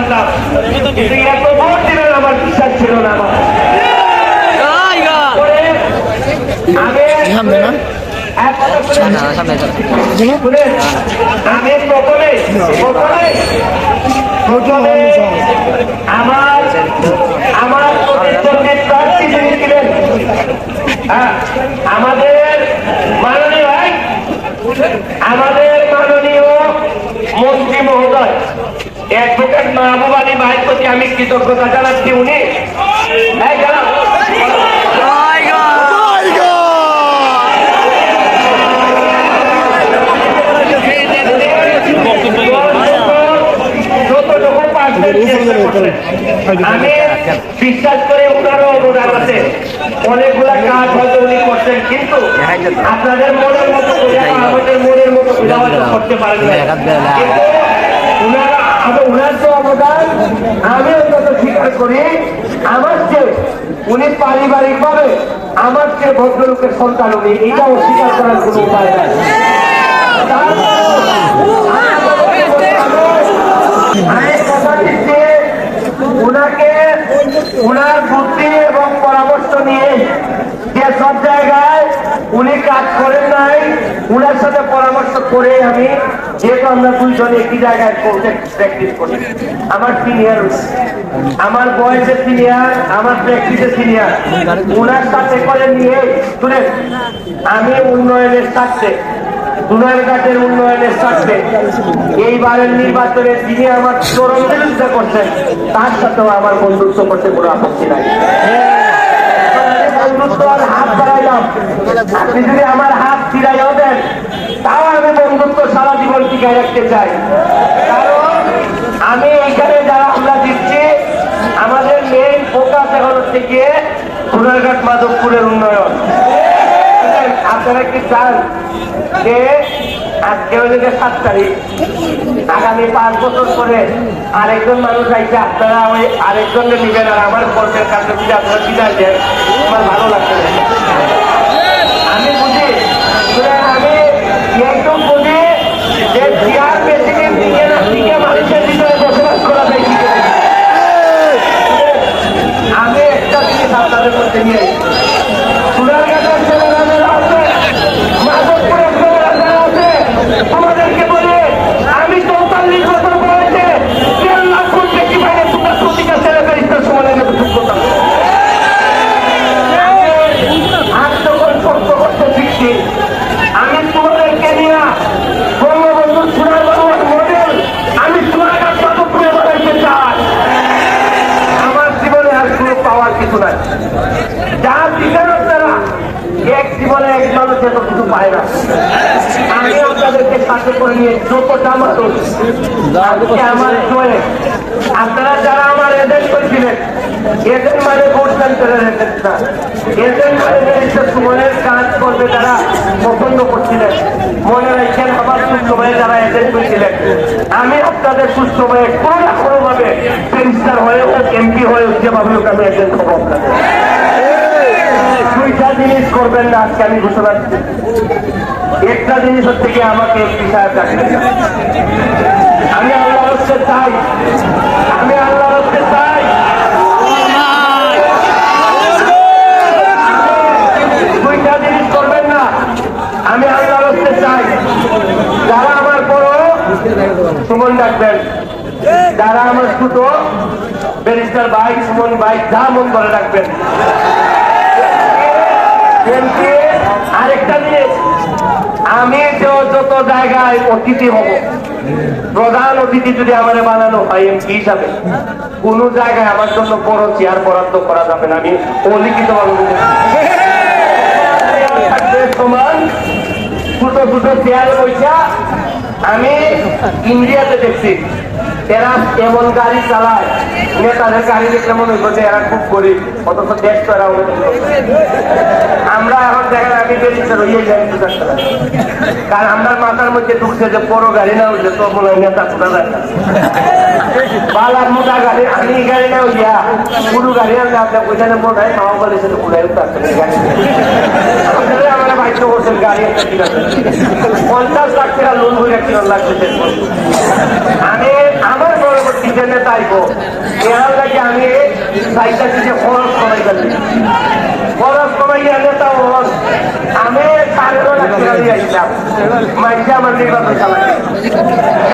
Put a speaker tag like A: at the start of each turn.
A: জানতাম এত ভোট দিবেন আমার বিশ্বাস ছিল না আমার। আমি প্রথমে প্রথমে প্রার্থী যিনি ছিলেন হ্যাঁ, আমাদের মাননীয় আমাদের মাননীয় মাহবুব আলী ভাইয়ের প্রতি আমি কৃতজ্ঞতা জানাচ্ছি উনি। আমি বিশ্বাস করে ওনারও অনুদান আছে। অনেকগুলা কাজ হয়তো উনি করছেন কিন্তু আপনাদের মনের মতো আমাদের মনের মতো করতে পারেন না। আমি ওনার অন্তত স্বীকার করি, আমার উনি পারিবারিক ভাবে আমার ভদ্রলোকের সন্তান উনি করার উপায় উনাকে, উনার বুদ্ধি এবং পরামর্শ নিয়ে যে সব জায়গায় উনি কাজ করেন নাই। উনার সাথে পরামর্শ করে আমি যেহেতু আমরা দুইজন একই জায়গায় প্র্যাকটিস করি। আমার সিনিয়র আমার বয়সে সিনিয়র আমার প্র্যাকটিসে সিনিয়র উনার সাথে করে নিয়ে শুনেন আমি উন্নয়নের স্বার্থে সোনারঘাটের উন্নয়নের স্বার্থে এইবারের নির্বাচনে যিনি আমার চরম বিরোধিতা করছেন তার সাথেও আমার বন্ধুত্ব করতে কোনো আপত্তি নাই। বন্ধুত্ব আর হাত আপনি যদি আমার হাত ফিরাইও দেন, তাও আমি বন্ধুত্ব সারা জীবন টিকায় রাখতে চাই। কারণ আমি এইখানে যারা আমরা দিচ্ছি, আমাদের মেইন ফোকাস এখন হচ্ছে গিয়ে সোনারঘাট মাধবপুরের উন্নয়ন। আপনারা কি চান যে আজকে হইলে সাত তারিখ? আগামী পাঁচ বছর পরে আরেকজন মানুষ আইছে, আপনারা ওই আরেকজনকে নিবেন আর আমার কর্মের কাছে যদি আপনারা বিদায় দেন, আমার ভালো লাগবে। আপনাদের মধ্যে নিয়ে এসেছি। সোনারগাঁয়ের ছেলেরা যারা আছে, মাধবপুরের ছেলেরা যারা আছে, তোমাদেরকে বলি, আমি চৌতাল্লিশ বছর বয়সে দেড় লাখ কোটি বেশি বাইরে তোমরা প্রতিটা ছেলেকে ইচ্ছা সমানের মতো সুখ করতাম। আজ যখন সত্য করতে শিখছি, আমি তোমাদেরকে নিয়ে বঙ্গবন্ধু সোনার বাংলার মডেল আমি সোনারগাঁ মাধবপুরে বানাইতে চাই আমার জীবনে আর কোনো পাওয়ার কিছু নাই এক জীবনে এক মানুষ এত কিছু পায় না। আমি আপনাদেরকে সাথে করে নিয়ে যতটা মানুষ আমার আপনারা যারা আমার করেছিলেন মানে ভোট সেন্টারের না। মানে সময়ের কাজ করবে তারা পছন্দ করছিলেন। মনে রাখছেন আমার সুসময়ে যারা এজেন্ট করেছিলেন আমি আপনাদের সুসময়ে কোনো না কোনো ভাবে মিনিস্টার হয়ে হোক এমপি হয়ে হোক, যেভাবে হোক আমি এজেন্ট হব আপনাদের। করবেন না, আজকে আমি ঘোষণা দিচ্ছি। একটা জিনিস হচ্ছে কি, আমাকে সাহেব ডাকবেন আমি আল্লাহ হচ্ছে চাই। আমি আল্লাহ হচ্ছে চাই। আমি আল্লাহ হচ্ছে চাই। যারা আমার বড়, সুমন ডাকবেন। যারা আমার ছোট, ব্যারিস্টার ভাই, সুমন ভাই, যা মন করে রাখবেন আমি যে যত জায়গায় অতিথি হব, প্রধান অতিথি যদি আমার বানানো হয় এমপি হিসাবে, কোন জায়গায় আমার জন্য বড় চেয়ার বরাদ্দ করা যাবে না, আমি অলিখিত সমান আমি ইন্ডিয়াতে দেখছি, এরা এমন গাড়ি চালায় নেতাদের গাড়ি দেখলে মনে হইব যে এরা খুব গরিব, অথচ দেশ তো এরা আমরা এখন দেখেন আমি বেরিয়ে রইয়ে যাই কারণ আমার মাথার মধ্যে ঢুকছে যে বড় গাড়ি না উঠলে তো মনে হয় নেতা কোথা যায় বালার মোটা গাড়ি, আমি গাড়ি না উঠিয়া পুরো গাড়ি আনলে আপনার ওইখানে মনে হয় খাওয়া বলে সেটা পুরাই উঠতে আমার বাধ্য করছেন, গাড়ি একটা কিনাতে পঞ্চাশ লাখ টাকা লোন হয়ে কিনা লাগছে আমি আমার পরবর্তী যে নেতা আইব এর লাগে আমি চাইতেছি যে খরচ কমাই গেছি খরচ কমাই গেলে তাও আমি আইছিলাম মাইসে আমার নির্বাচন চালাচ্ছি